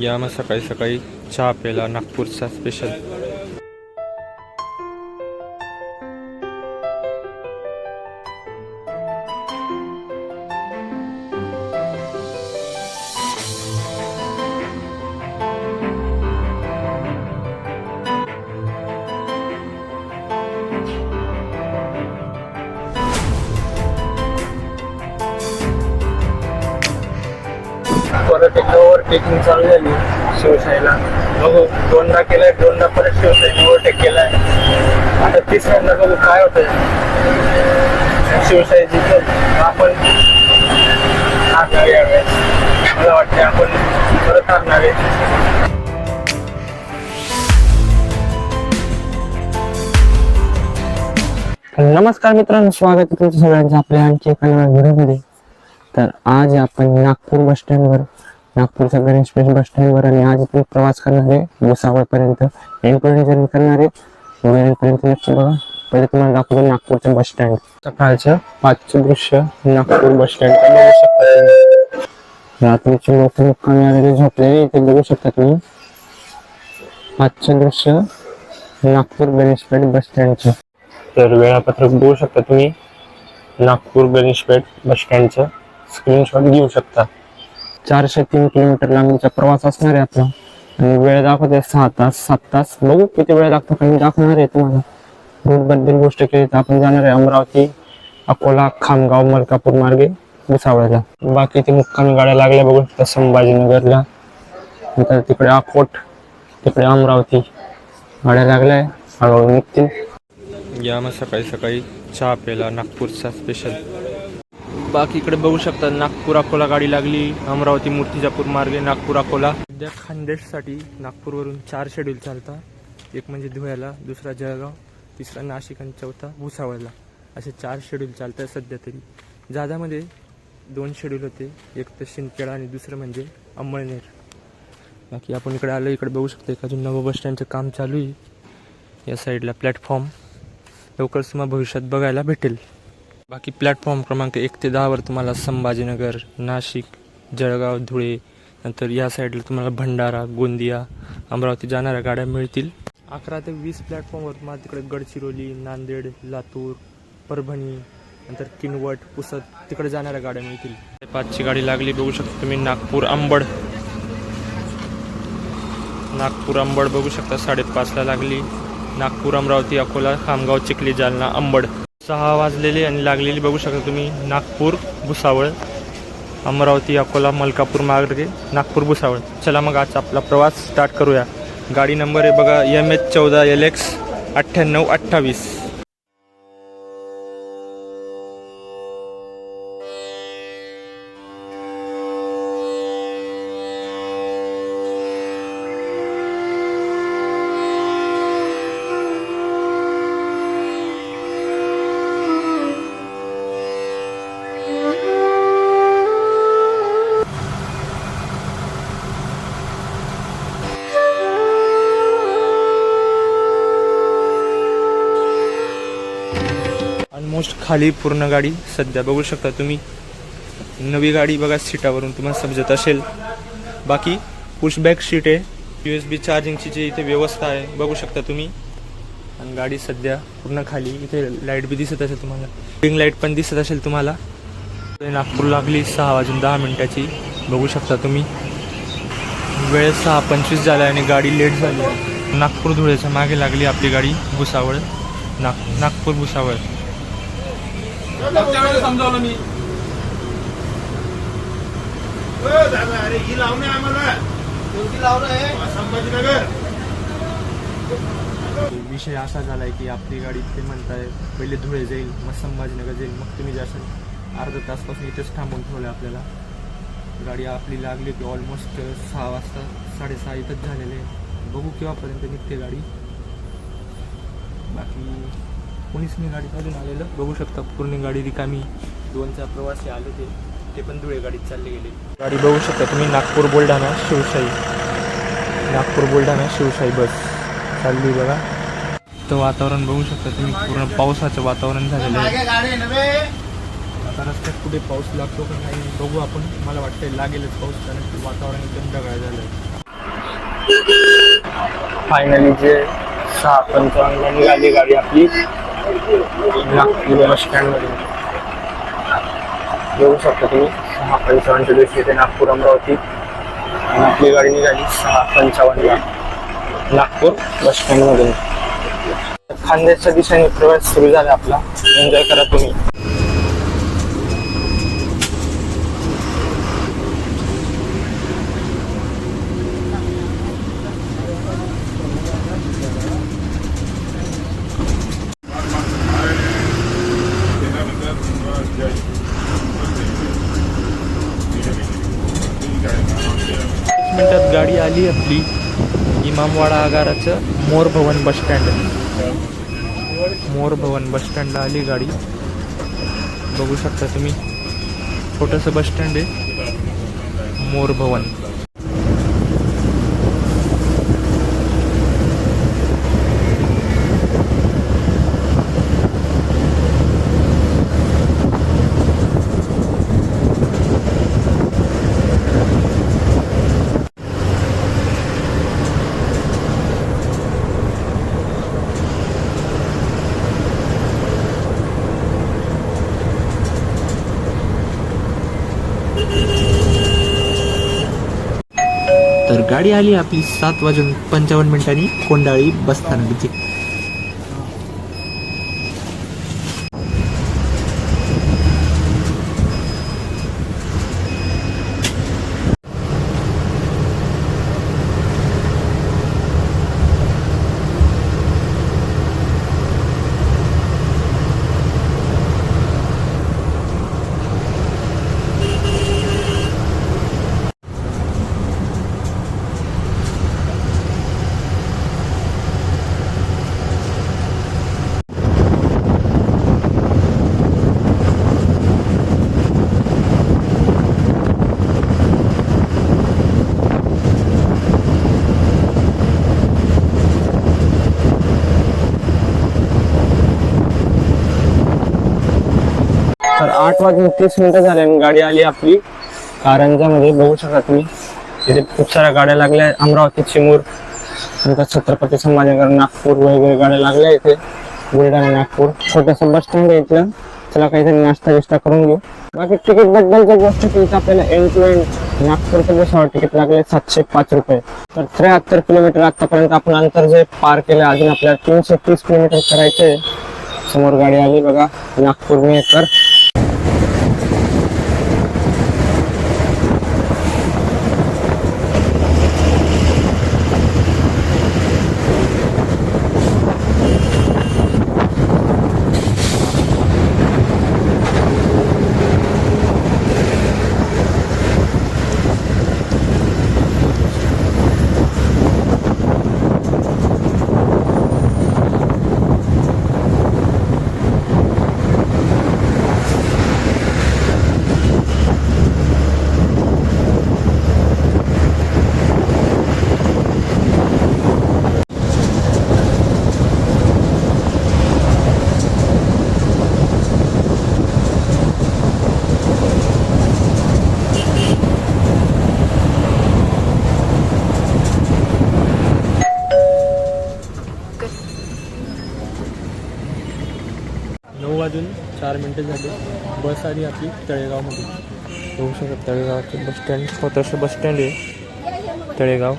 या मग सकाळी सकाळी चहा प्यायला नागपूरचा स्पेशल ते आपण परत आणणार आहे. नमस्कार मित्रांनो स्वागत आहे तुमचं सगळ्यांचं आपल्या आणखी एका नव्या व्हिडिओमध्ये तर आज आपण नागपूर बस स्टँडवर नागपूरच्या गणेश पेठ बस स्टँडवर आणि आज इथून प्रवास करणार आहे भुसावळपर्यंत. एनपर्यंत जर्नी करणार आहे वेळेपर्यंत नक्की बघा. पहिले तुम्हाला दाखवतो नागपूरचं बस स्टँड. सकाळचं पाचचं दृश्य नागपूर बस स्टँड बघू शकता रात्रीचे लोक मुक्कामी आलेले झोपलेले इथे बघू शकता तुम्ही पाचचं दृश्य नागपूर गणेश पेठ बस स्टँडचं तर वेळापत्रक बघू शकता तुम्ही नागपूर गणेशपेठ बस स्टँडचं स्क्रीनशॉट घेऊ शकता चारशे तीन किलोमीटर लांबीचा प्रवास असणार आहे आपला आणि वेळ दाखवते सहा तास सात तास बघू किती वेळ लागतो काही दाखवणार आहे तुम्हाला रूटबद्दल गोष्ट केली तर आपण जाणार आहे अमरावती अकोला खामगाव मलकापूर मार्गे भुसावळ्याला बाकी ते मुक्कामी गाड्या लागल्या बघू शकता संभाजीनगरला. नंतर तिकडे अकोट तिकडे अमरावती. गाड्या लागल्या हळूहळू निघतील. या मग सकाळी सकाळी चहा प्यायला नागपूरचा स्पेशल बाकी इकडे बघू शकता नागपूर अकोला गाडी लागली. अमरावती मूर्तिजापूर मार्गे नागपूर अकोला. सध्या खानदेशसाठी नागपूरवरून चार शेड्यूल चालतात. एक म्हणजे धुळ्याला दुसरा जळगाव तिसरा नाशिक आणि चौथा भुसावळला. असे चार शेड्यूल चालतात सध्या तरी. जादामध्ये दोन शेड्यूल होते. एक तर शिंदखेडा आणि दुसरं म्हणजे अंमळनेर. बाकी आपण इकडे आलो इकडे बघू शकतो एक अजून नवं बस स्टँडचं काम चालू आहे. या साईडला प्लॅटफॉर्म लवकरच तुम्हाला भविष्यात बघायला भेटेल. बाकी प्लॅटफॉर्म क्रमांक एक ते दहावर तुम्हाला संभाजीनगर नाशिक जळगाव धुळे नंतर या साईडला तुम्हाला भंडारा गोंदिया अमरावती जाणाऱ्या गाड्या मिळतील. अकरा ते वीस प्लॅटफॉर्मवर तुम्हाला तिकडे गडचिरोली नांदेड लातूर परभणी नंतर किनवट पुसद तिकडे जाणाऱ्या गाड्या मिळतील. पाचची गाडी लागली बघू शकता तुम्ही नागपूर अंबड. नागपूर अंबड बघू शकता साडेपाचला लागली. नागपूर अमरावती अकोला खामगाव चिखली जालना अंबड. सहा वाजलेली आणि लागलेली बघू शकता तुम्ही नागपूर भुसावळ अमरावती अकोला मलकापूर मार्गे नागपूर भुसावळ. चला मग आज आपला प्रवास स्टार्ट करूया. गाडी नंबर आहे बघा एम एच चौदा एल एक्स अठ्ठ्याण्णव अठ्ठावीस. खाली पूर्ण गाडी सध्या बघू शकता तुम्ही. नवी गाडी बघा सीटावरून तुम्हाला समजत असेल. बाकी पुशबॅक सीट आहे. यू एस बी चार्जिंगची जी इथे व्यवस्था आहे बघू शकता तुम्ही. आणि गाडी सध्या पूर्ण खाली. इथे लाइट बी दिसत असेल तुम्हाला. रिंग लाइट पण दिसत असेल तुम्हाला. नागपूर लागली सहा वाजून दहा मिनिटाची. बघू शकता तुम्ही. वेळ सहा पंचवीस झाला आणि गाडी लेट झाली. आहे. नागपूर धुळेच्या मागे लागली आपली गाडी भुसावळ. नाग नागपूर भुसावळ. समजावलं मी. अरे ही लावणे आम्हाला. कोणती लावणं आहे? संभाजीनगर. विषय असा झालाय की आपली गाडी ते म्हणताय पहिले धुळे जाईल मग संभाजीनगर जाईल मग तुम्ही जाशाल. अर्धा तासपासून इथेच थांबून ठेवलं आपल्याला. गाडी आपली लागली की ऑलमोस्ट सहा वाजता साडेसहा इथंच झालेले आहे. बघू केव्हापर्यंत निघते गाडी. बाकी कोणीच नाही गाडी चालून आलेलं. बघू शकता पूर्ण गाडी रिकामी. दोनचा प्रवासी आले ते ते पण धुळे गाडीत चालले गेले. गाडी बघू शकता तुम्ही नागपूर बुलढाणा शिवशाही. नागपूर बुलढाणा शिवशाही बस. चालली बघा. तर वातावरण बघू शकता तुम्ही पूर्ण पावसाचं वातावरण झालेलं आहे. आता रस्त्यात कुठे पाऊस लागतो का नाही बघू आपण. मला वाटतं लागेलच पाऊस कारण की वातावरण एकदम ढगाळ झालं आहे फायनली जे सहा पंचावन्न निघाली गाडी आपली. नागपूर बस स्टँडमध्ये बघू शकता तुम्ही. सहा पंचावन्नच्या दिवशी येते नागपूर अमरावती आणि आपली गाडी निघाली. सहा पंचावन्नला नागपूर बस स्टँडमधून. खानदेशच्या दिशेने प्रवास सुरू झाला आपला. एन्जॉय करा तुम्ही मिनिटात गाडी आली आपली इमामवाडा आगाराचं मोर भवन बस स्टँड. मोर भवन बस स्टँडला आली गाडी. बघू शकता तुम्ही. छोटंसं बस स्टँड आहे. मोर भवन तर गाडी आली आपली सात वाजून पंचावन्न मिनिटांनी कोंडाळी बसस्थानकाची तर आठ वाजून तीस मिनिटं झाले आणि गाडी आली आपली. कारंजामध्ये बघू शकता तुम्ही. तिथे खूप साऱ्या गाड्या लागल्या अमरावती चिमूर नंतर छत्रपती संभाजीनगर नागपूर वगैरे गाड्या लागल्या इथे. बुलढाणा नागपूर. छोटंसं बस स्टँड आहे इथलं. त्याला काहीतरी नाश्ता बिस्टा करून घेऊ. बाकी तिकीट बद्दलच्या गोष्टी तिथं आपल्याला एंड टू एंड नागपूरचं बसवर तिकीट लागले सातशे पाच रुपये. तर त्र्याहत्तर किलोमीटर आतापर्यंत आपण अंतर जे पार केलं अजून आपल्याला तीनशे तीस किलोमीटर करायचे समोर गाडी आली बघा. नागपूर मेकर नऊ वाजून चार मिनटं झाली. बस आली आपली तळेगावमध्ये. बघू शकता तळेगावचं बस स्टँड स्वतःचं बस स्टँड आहे. तळेगाव.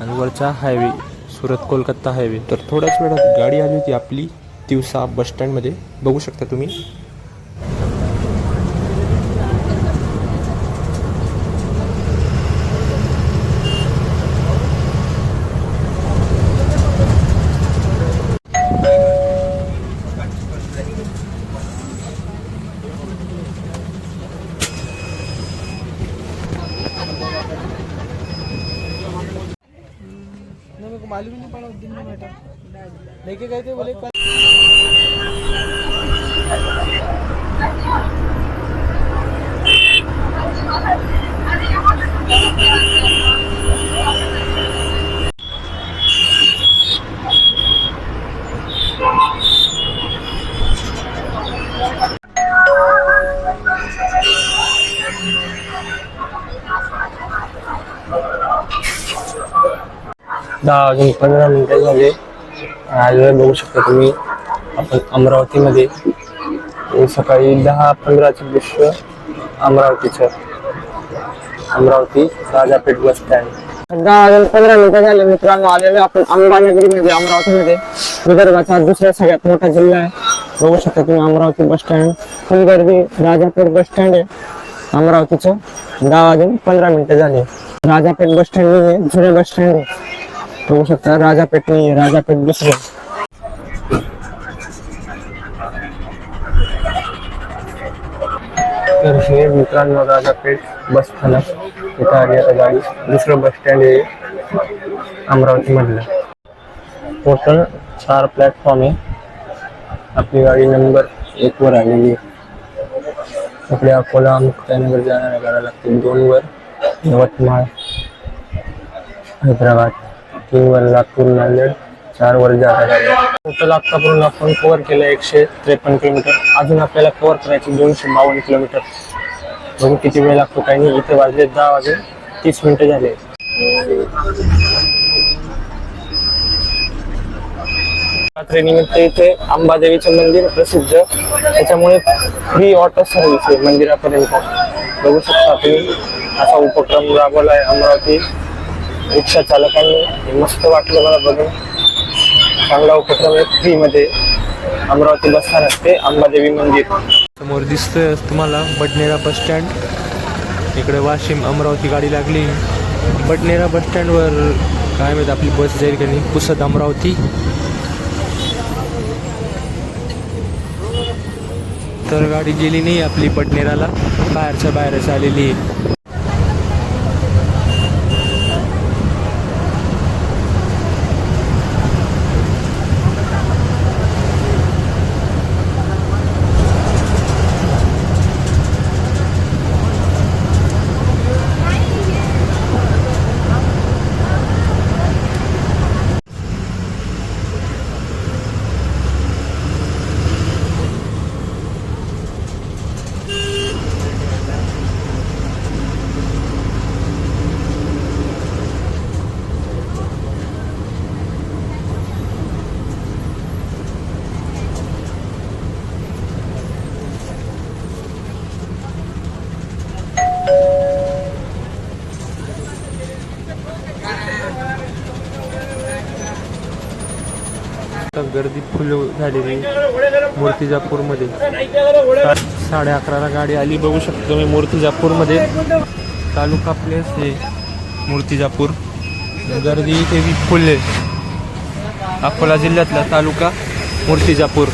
आणि वरचा हायवे सुरत कोलकाता हायवे तर थोड्याच वेळात गाडी आली होती आपली दिवसा बस स्टँडमध्ये बघू शकता तुम्ही. मालूम ही नहीं पड़ा उस दिन में मैटर लेके गए थे बोले Thank you. दहा वाजून पंधरा मिनिटं झाले आज बघू शकता तुम्ही. आपण अमरावतीमध्ये सकाळी दहा पंधराचं दृश्य अमरावतीचं. Amravati Rajapeth bus stand. दहा वाजून पंधरा मिनिटं झाले मित्रांनो आलेलो आपण अंबानगरीमध्ये अमरावतीमध्ये. विदर्भाचा दुसरा सगळ्यात मोठा जिल्हा आहे. बघू शकता तुम्ही अमरावती बस स्टँड. फुल गर्दी राजापेठ बस स्टँड आहे. अमरावतीचं. दहा वाजून पंधरा मिनिटं झाले. राजापेठ बस स्टँड जुने बस स्टँड आहे. बघू शकता राजापेठ नाही आहे राजापेठ दुसरे तर हे। मित्रांनो राजापेठ बस स्थानक इथं आली आता गाडी दुसरं बस स्टँड आहे अमरावती मधलं. टोटल चार प्लॅटफॉर्म आहे आपली गाडी नंबर एक वर आलेली आहे. इकडे अकोला मुक्ताईनगर जाणाऱ्या गाड्या लागतील दोन वर. यवतमाळ, हैदराबाद. तीन वर पूर्ण नांदेड चार वर जागा गाड्या टोटल आतापर्यंत आपण कव्हर केलं एकशे त्रेपन्न किलोमीटर अजून आपल्याला कव्हर करायचे दोनशे बावन्न किलोमीटर बघू किती वेळ लागतो काही नाही. इथे वाजले दहा वाजले. तीस मिनिटं झाले. रात्रीनिमित्त इथे अंबादेवीचं मंदिर प्रसिद्ध. त्याच्यामुळे फ्री ऑटो सर्व्हिस आहे मंदिरापर्यंत. बघू शकता तुम्ही. असा उपक्रम राबवला आहे अमरावती. रिक्षा चालकांनी मस्त वाटलं मला बघून. चांगला उपक्रम आहे फ्रीमध्ये अमरावती बस स्थानक ते अंबादेवी मंदिर. समोर दिसतंय तुम्हाला बडनेरा बस स्टँड. इकडे वाशिम अमरावती गाडी लागली. बडनेरा बस स्टँडवर काय माहीत आपली बस जाईल का नाही. पुसद अमरावती. तर गाडी गेली नाही आपली बडनेराला बाहेरच्या बाहेरच आलेली आता गर्दी फुल झालेली मूर्तिजापूरमध्ये. साडे अकराला गाडी आली बघू शकतो मी मूर्तिजापूरमध्ये. तालुका प्लेस आहे मूर्तिजापूर. गर्दी इथे फुल आहे. अकोला जिल्ह्यातला तालुका मूर्तिजापूर.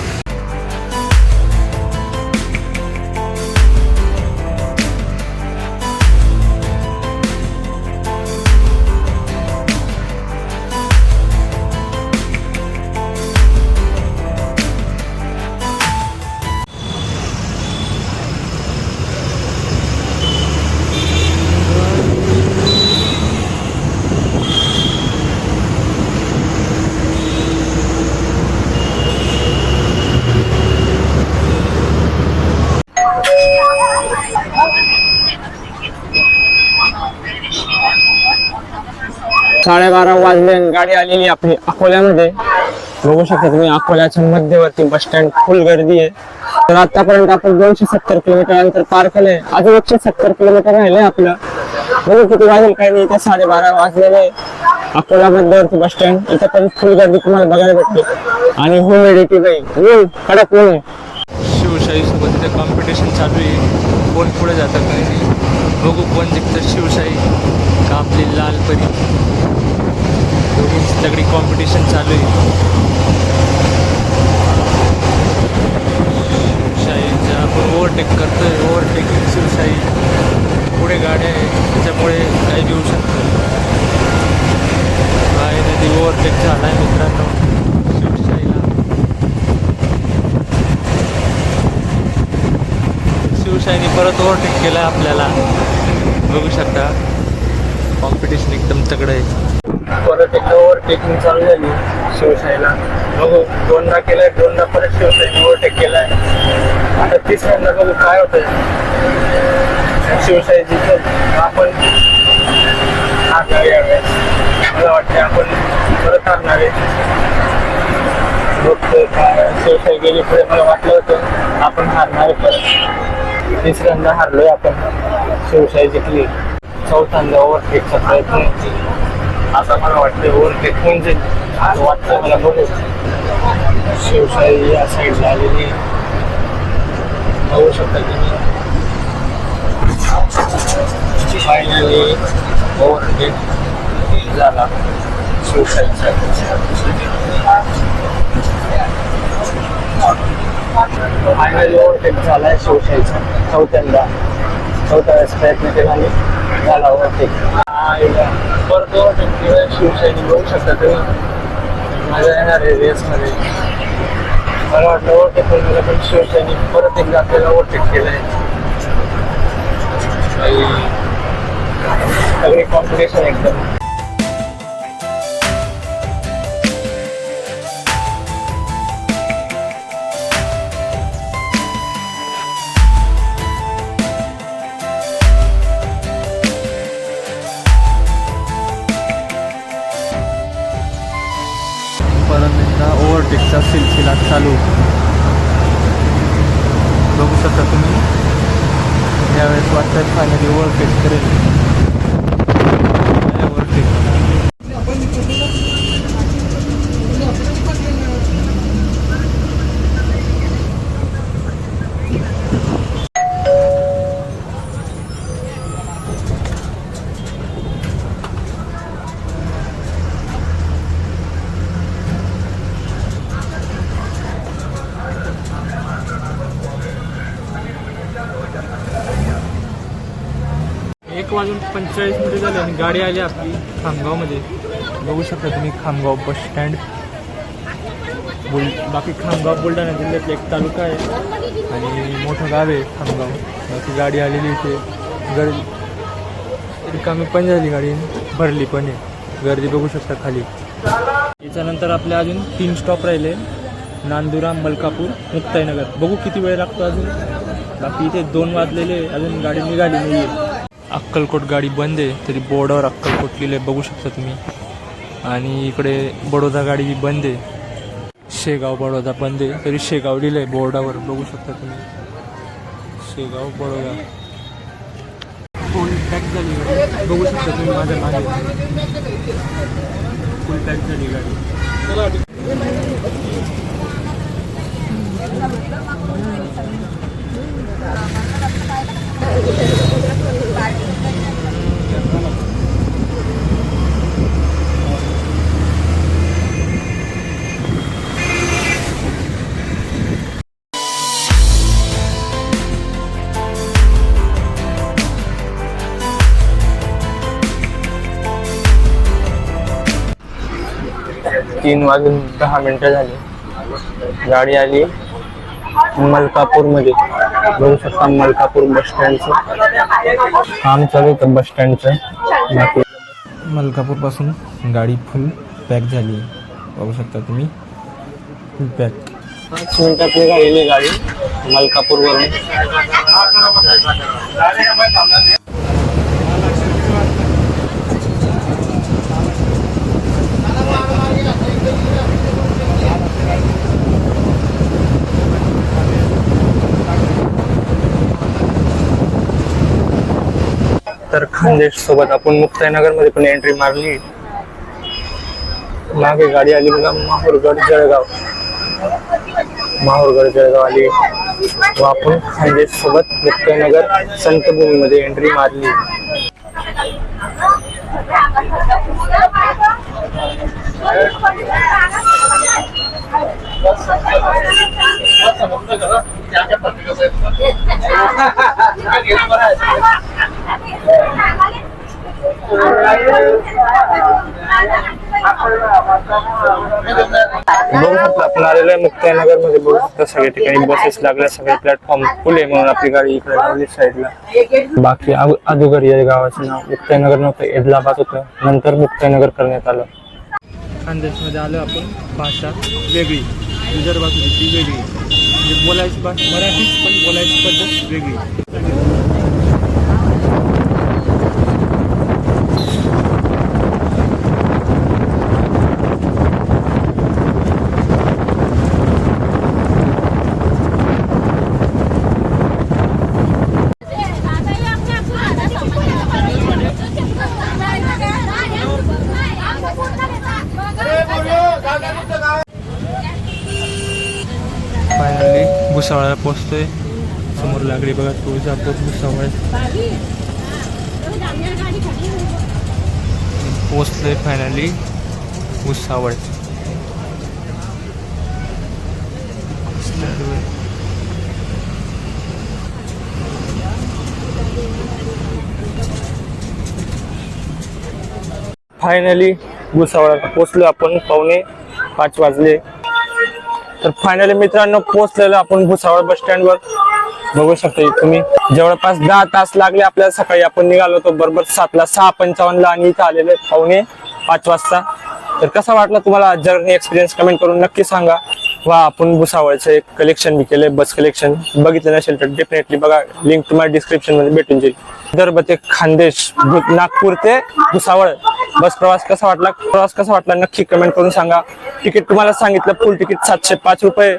साडेबारा वाजले आणि गाडी आलेली आपली अकोल्यामध्ये. बघू शकता तुम्ही अकोल्याच्या मध्यवर्ती बस स्टँड फुल गर्दी आहे. तर आतापर्यंत आपण दोनशे सत्तर किलोमीटर अंतर पार केलंय. अजून एकशे सत्तर किलोमीटर राहिलंय आपलं. बघू किती वाजेल काही नाही इथे साडेबारा वाजलेले अकोला मध्यवर्ती बस स्टँड इथे पण फुल गर्दी तुम्हाला बघायला भेटते. आणि ह्युमिडिटी नाही कडक ऊन आहे. शिवशाही सोबत इथे कॉम्पिटिशन चालू आहे. कोण पुढे जातं काही नाही. बघू कोण जिंकतं शिवशाही. आपली लाल परी दोघींची तगडी कॉम्पिटिशन चालू आहे. शिवशाही आपण ओव्हरटेक करतोय. ओव्हरटेकिंग शिवशाही. पुढे गाड्या आहे त्याच्यामुळे काही घेऊ शकतो काय नदी ओव्हरटेक झाला आहे मित्रांनो. शिवशाहीला. शिवशाहीने परत ओव्हरटेक केला आपल्याला. बघू शकता. कॉम्पिटिशन एकदम तगडं आहे. परत एकदा ओव्हरटेकिंग चालू झाली शिवशाहीला बघू दोनदा केलाय दोनदा परत शिवशाहीने ओव्हरटेक केलाय. आता तिसऱ्यांदा बघू काय होतंय. शिवशाही जिंकल. आपण हा यावेळेस. मला वाटते आपण परत हारणार आहे. बघतोय काय. शिवशाही गेली पुढे मला वाटलं होतं आपण हारणार आहे परत. तिसऱ्यांदा हारलोय आपण. शिवशाही जिंकली. चौथ्यांदा ओव्हरटेकचा प्रयत्न आता मला वाटतं ओव्हरटेक होऊन जाईल वाटतं मला बघू. शिवशाही या साईडला आलेली बघू शकता तुम्ही. फायनली ओव्हरटेक झाला शिवशाहीचा. फायनली ओव्हरटेक झाला शिवशाहीचा. चौथ्यांदा. चौथ्या वेळेस प्रयत्न केला आणि झाला ओव्हरटेक परत ओव्हरटेक केला शिवशाही बघू शकता तुम्ही मजा येणार आहे रेसमध्ये मला वाटलं ओव्हरटेक केलं पण शिवसैनिक परत एकदा आपल्याला ओव्हरटेक केलंय आणि सगळी कॉम्पिटिशन एकदम. ओव्हरटेकचा सिलसिला चालू. बघू शकता तुम्ही. यावेळेस वाटतं फायनली ओव्हरटेक करेल ओव्हरटेक एक वाजून पंचेचाळीस मिनिटं झाली आणि गाडी आली आपली खामगावमध्ये. बघू शकता तुम्ही खामगाव बस स्टँड. बुल बाकी खामगाव बुलढाणा जिल्ह्यातला एक तालुका आहे. आणि मोठं गाव आहे खामगाव. बाकी गाडी आलेली इथे. गर्दी रिकामी पण झाली गाडी. भरली पण आहे. गर्दी बघू शकता खाली. याच्यानंतर आपले अजून तीन स्टॉप राहिले. नांदुरा मलकापूर मुक्ताईनगर. बघू किती वेळ लागतो अजून. बाकी इथे दोन वाजलेले अजून गाडी निघाली नाही आहे अक्कलकोट गाडी बंद आहे तरी बोर्डावर अक्कलकोट लिहिलं बघू शकता तुम्ही. आणि इकडे बडोदा गाडी बी बंद आहे. शेगाव बडोदा बंद आहे तरी शेगाव लिहिलं आहे बोर्डावर बघू शकता तुम्ही. शेगाव बडोदा. फुल पॅक झाली गाडी. बघू शकता तुम्ही माझ्या मागे. फुल पॅक झाली गाडी. तीन वाजून दहा मिनिटं झाली. गाडी आली मलकापूरमध्ये. बघू शकता मलकापूर बस स्टँडचं काम चालू होतं बस स्टँडचं मलकापूरपासून गाडी फुल पॅक झाली बघू शकता तुम्ही. फुल पॅक पाच मिनिटात निघालेली गाडी मलकापूरवरून. तर खानदेश सोबत आपण मुक्ताईनगरमध्ये पण एंट्री मारली. मागे गाडी आली बघा माहूरगड जळगाव. माहूरगड जळगाव आली. व आपण खानदेश सोबत मुक्ताईनगर संतभूमी मध्ये एंट्री मारली. बघू शकतो आपण आलेलं आहे मुक्ताईनगरमध्ये बघू शकतो सगळ्या ठिकाणी बसेस लागल्या सगळे प्लॅटफॉर्म फुले म्हणून आपली गाडी इकडे लागली साईडला बाकी अगो- अगोदर या गावाचं नाव मुक्ताईनगर नव्हतं एदलाबाद होतं. नंतर मुक्ताईनगर करण्यात आलं. खानदेशमध्ये आलो आपण भाषा वेगळी. विदर्भातली ती वेगळी. म्हणजे बोलायची भाषा मराठीच पण बोलायची पद्धत वेगळी. फायनली भुसावळ्याला पोचतोय समोर लागली बघा तुळजापूर भुसावळ. पोचलोय फायनली भुसावळ. फायनली भुसावळात पोचलो आपण. पावणे पाच वाजले. तर फायनली मित्रांनो पोहोचलेलो आपण भुसावळ बस स्टँडवर बघू शकता तुम्ही. जवळपास दहा तास लागले आपल्याला सकाळी. आपण निघालो होतो बरोबर सातला सहा पंचावन्नला आणि इथं आलेले पावणे पाच वाजता. तर कसा वाटला तुम्हाला जर्नी एक्सपिरियन्स कमेंट करून नक्की सांगा. वा आपण भुसावळचं एक कलेक्शन बी केलंय बस कलेक्शन बघितलं नसेल तर डेफिनेटली बघा लिंक तुम्हाला डिस्क्रिप्शनमध्ये भेटून जाईल. विदर्भ ते खानदेश नागपूर ते भुसावळ. बस प्रवास कसा वाटला? प्रवास कसा वाटला? नक्की कमेंट करून सांगा. तिकीट तुम्हाला सांगितलं फुल तिकीट सातशे पाच रुपये.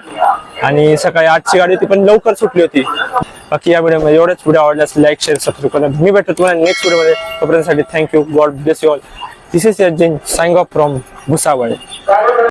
आणि सकाळी आठची गाडी होती पण लवकर सुटली होती. बाकी या व्हिडिओमध्ये एवढेच. व्हिडिओ आवडल्यास लाईक शेअर सबस्क्राईब करा. मी भेटतो तुम्हाला नेक्स्ट व्हिडिओमध्ये तोपर्यंत thank you God bless you all this is Jain saying off from Bhusawal.